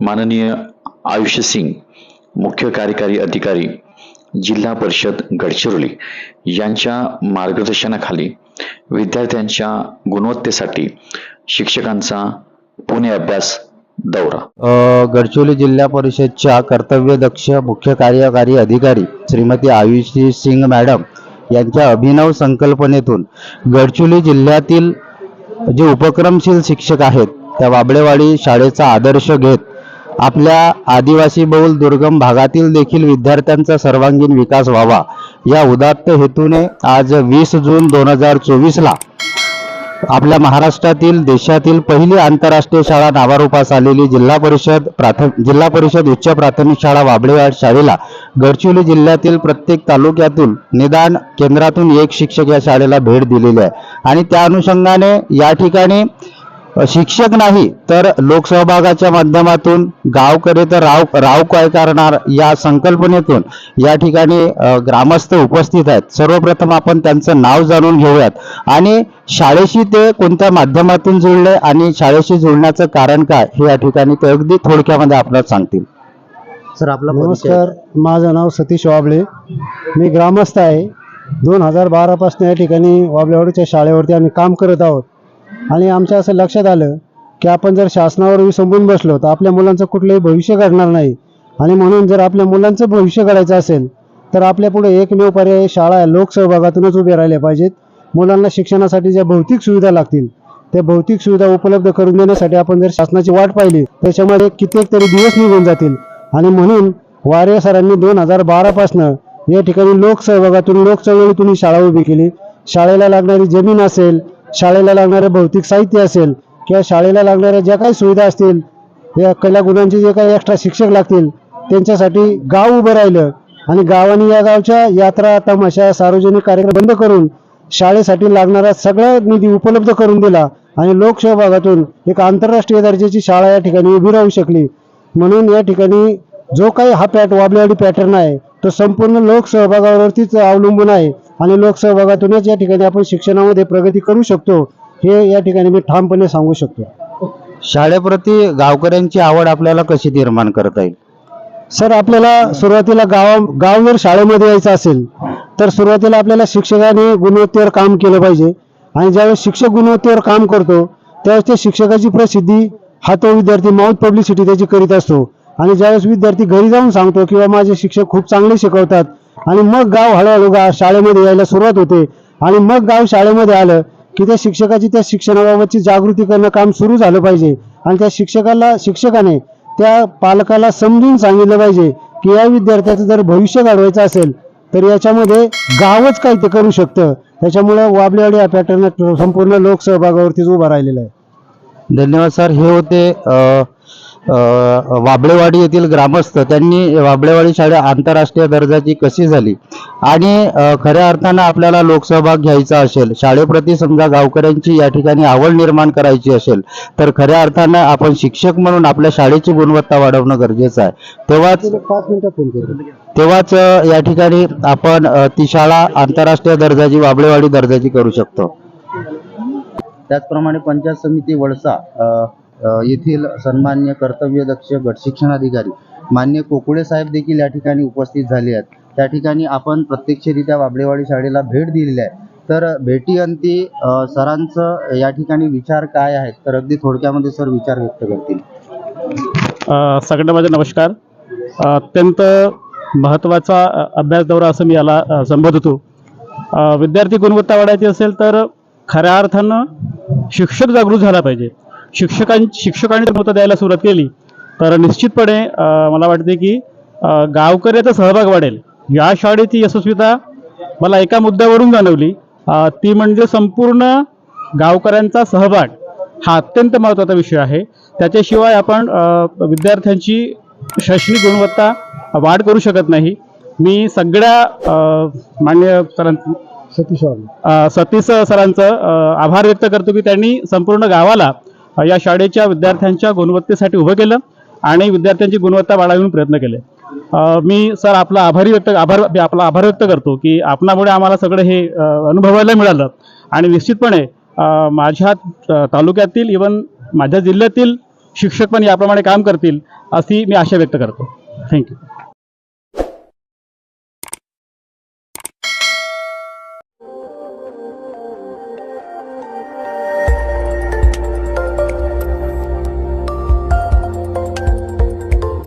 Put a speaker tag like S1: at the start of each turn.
S1: माननीय आयुष्य सिंग मुख्य कार्यकारी अधिकारी जिल्हा परिषद गडचिरोली यांच्या मार्गदर्शनाखाली विद्यार्थ्यांच्या गुणवत्तेसाठी शिक्षकांचा पुणे अभ्यास दौरा.
S2: गडचिरोली जिल्हा परिषदच्या कर्तव्यदक्ष मुख्य कार्यकारी अधिकारी श्रीमती आयुषी सिंग मॅडम यांच्या अभिनव संकल्पनेतून गडचिरोली जिल्ह्यातील जे उपक्रमशील शिक्षक आहेत त्या वाबळेवाडी शाळेचा आदर्श घेत आपल्या आदिवासी बहुल दुर्गम भागातील देखील विद्यार्थ्यांचा सर्वांगीण विकास व्हावा. या उदात्त हेतूने आज वीस जून दोन हजार चोवीसला आपल्या महाराष्ट्रातील देशातील पहिली आंतरराष्ट्रीय शाळा नावारूपास आलेली जिल्हा परिषद प्राथमिक जिल्हा परिषद उच्च प्राथमिक शाळा वाबळेवाड शाळेला गडचिरोली जिल्ह्यातील प्रत्येक तालुक्यातून निदान केंद्रातून एक शिक्षक या शाळेला भेट दिलेली आहे. आणि त्या अनुषंगाने या ठिकाणी शिक्षक नाही तर लोकसहभागाच्या माध्यमातून गावकडे तर राव राव काय करणार या संकल्पनेतून. या ठिकाणी ग्रामस्थ उपस्थित आहेत. सर्वप्रथम आपण त्यांचं नाव जाणून घेऊयात. आणि शाळेशी ते कोणत्या माध्यमातून जुळले आणि शाळेशी जुळण्याचं कारण काय हे या ठिकाणी ते अगदी थोडक्यामध्ये आपल्याला सांगतील. सर आपला
S3: नमस्कार माझं नाव सतीश वाबळे. मी ग्रामस्थ आहे. दोन हजार बारापासून या ठिकाणी वाबलेवाडीच्या शाळेवरती आम्ही काम करत आहोत. आणि आमच्या असं लक्षात आलं की आपण जर शासनावर विसंबून बसलो तर आपल्या मुलांचं कुठलंही भविष्य घडणार नाही. आणि म्हणून जर आपल्या मुलांचं भविष्य घडायचं असेल तर आपल्या पुढे एकमेव पर्याय शाळा लोकसहभागातूनच उभे राहिले पाहिजेत. मुलांना शिक्षणासाठी ज्या भौतिक सुविधा लागतील त्या भौतिक सुविधा उपलब्ध करून देण्यासाठी आपण जर शासनाची वाट पाहिली त्याच्यामध्ये कित्येक तरी दिवस निघून जातील. आणि म्हणून वारे सरांनी दोन हजार बारापासनं या ठिकाणी लोकसहभागातून लोकचळवळीतून ही शाळा उभी केली. शाळेला लागणारी जमीन असेल शाळेला लागणारे भौतिक साहित्य असेल किंवा शाळेला लागणाऱ्या ज्या काही सुविधा असतील या कला गुणांचे जे काही एक्स्ट्रा शिक्षक लागतील त्यांच्यासाठी गाव उभं राहिलं आणि गावाने या गावच्या यात्रा तमाशा सार्वजनिक कार्यक्रम बंद करून शाळेसाठी लागणारा सगळा निधी उपलब्ध करून दिला आणि लोकसहभागातून एक आंतरराष्ट्रीय दर्जाची शाळा या ठिकाणी उभी राहू शकली. म्हणून या ठिकाणी जो काही हा पॅट वाबलेवाडी पॅटर्न आहे तो संपूर्ण लोकसहभागावरतीच अवलंबून आहे. आणि लोकसहभागातूनच या ठिकाणी आपण शिक्षणामध्ये प्रगती करू शकतो हे या ठिकाणी मी ठामपणे सांगू शकतो.
S2: शाळेप्रती गावकऱ्यांची आवड आपल्याला कशी निर्माण करता येईल?
S3: सर आपल्याला सुरुवातीला गाव गाव जर शाळेमध्ये यायचं असेल तर सुरुवातीला आपल्याला शिक्षकाने गुणवत्तेवर काम केलं पाहिजे. आणि ज्यावेळेस शिक्षक गुणवत्तेवर काम करतो त्यावेळेस त्या शिक्षकाची प्रसिद्धी हा तो विद्यार्थी माउथ पब्लिसिटी त्याची करीत असतो. आणि ज्यावेळेस विद्यार्थी घरी जाऊन सांगतो किंवा माझे शिक्षक खूप चांगले शिकवतात आणि मग गाव हळूहळू गा शाळेमध्ये यायला सुरुवात होते. आणि मग गाव शाळेमध्ये आलं की त्या शिक्षकाची त्या शिक्षणाबाबतची जागृती करणं काम सुरू झालं पाहिजे. आणि त्या शिक्षकाला शिक्षकाने त्या पालकाला समजून सांगितलं पाहिजे की या विद्यार्थ्याचं जर भविष्य घडवायचं असेल तर याच्यामध्ये गावच काही ते करू शकतं. त्याच्यामुळं वाबलेवाडी या पॅटर्न संपूर्ण लोकसहभागावरतीच उभा राहिलेला आहे.
S2: धन्यवाद सर. हे होते वाबळेवाडी येथील ग्रामस्थ त्यांनी वाबळेवाडी शाळा आंतरराष्ट्रीय दर्जाची कशी झाली? आणि खऱ्या अर्थानं आपल्याला लोकसहभाग घ्यायचा असेल शाळेप्रती समजा गावकऱ्यांची या ठिकाणी आवड निर्माण करायची असेल तर खऱ्या अर्थानं आपण शिक्षक म्हणून आपल्या शाळेची गुणवत्ता वाढवणं गरजेचं आहे. तेव्हाच
S3: पाच मिनिटात फोन करू.
S2: तेव्हाच या ठिकाणी आपण ती शाळा आंतरराष्ट्रीय दर्जाची वाबळेवाडी दर्जाची करू शकतो. त्याचप्रमाणे पंचायत समिती अ, येथील सन्मान्य कर्तव्यदक्ष गट शिक्षणाधिकारी मान्य कोकुळे साहेब देखील या ठिकाणी उपस्थित झाले आहेत. त्या ठिकाणी आपण प्रत्यक्षरित्या वाबळेवाडी शाळेला भेट दिलेली आहे. तर भेटीअंती सरांचं या ठिकाणी विचार काय आहेत? तर अगदी थोडक्यामध्ये सर विचार व्यक्त करतील.
S4: सगळ्यांना माझे नमस्कार. अत्यंत महत्त्वाचा अभ्यास दौरा असं मी याला संबोधतो. विद्यार्थी गुणवत्ता वाढायची असेल तर खऱ्या अर्थानं शिक्षक जागृत झाला पाहिजे. शिक्षकां शिक्षकांनी गुणवत्ता द्यायला सुरुवात केली तर निश्चितपणे मला वाटते की गावकऱ्याचा सहभाग वाढेल. या शाळेची यशस्वीता मला एका मुद्द्यावरून जाणवली. ती म्हणजे संपूर्ण गावकऱ्यांचा सहभाग हा अत्यंत महत्त्वाचा विषय आहे. त्याच्याशिवाय आपण विद्यार्थ्यांची शैक्षणिक गुणवत्ता वाढ करू शकत नाही. मी सगळ्या मान्य सरां
S3: सतीश
S4: सतीश सरांचं आभार व्यक्त करतो की त्यांनी संपूर्ण गावाला या शाळेच्या विद्यार्थ्यांच्या गुणवत्तेसाठी उभं केलं आणि विद्यार्थ्यांची गुणवत्ता वाढवून प्रयत्न केले. मी सर आपला आभारी व्यक्त आभार आपला आभार व्यक्त करतो की आपणामुळे आम्हाला सगळं हे अनुभवायला मिळालं. आणि निश्चितपणे माझ्या तालुक्यातील इवन माझ्या जिल्ह्यातील शिक्षक पण याप्रमाणे काम करतील अशी मी आशा व्यक्त करतो. थँक्यू